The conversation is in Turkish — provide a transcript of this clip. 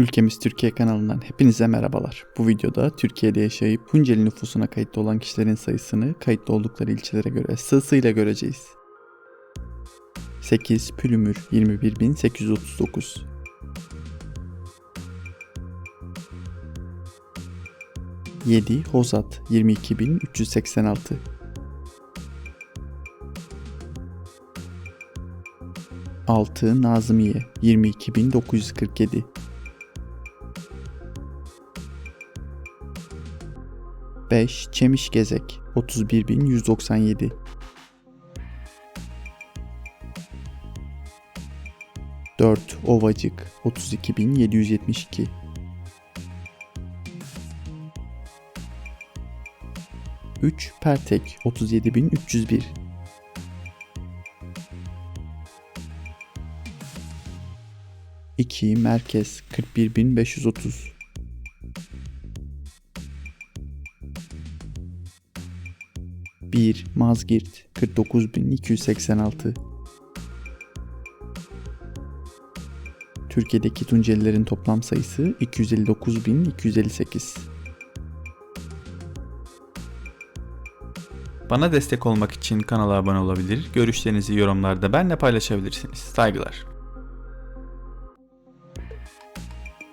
Ülkemiz Türkiye kanalından hepinize merhabalar. Bu videoda Türkiye'de yaşayıp Tunceli nüfusuna kayıtlı olan kişilerin sayısını kayıtlı oldukları ilçelere göre sırasıyla göreceğiz. 8 Pülümür 21839 7 Hozat 22386 6 Nazmiye 22947 5 Çemişgezek 31197 4 Ovacık 32772 3 Pertek 37301 2 Merkez 41530 1 Mazgirt 49286 Türkiye'deki Tuncelilerin toplam sayısı 259258 Bana destek olmak için kanala abone olabilir, görüşlerinizi yorumlarda benimle paylaşabilirsiniz. Saygılar.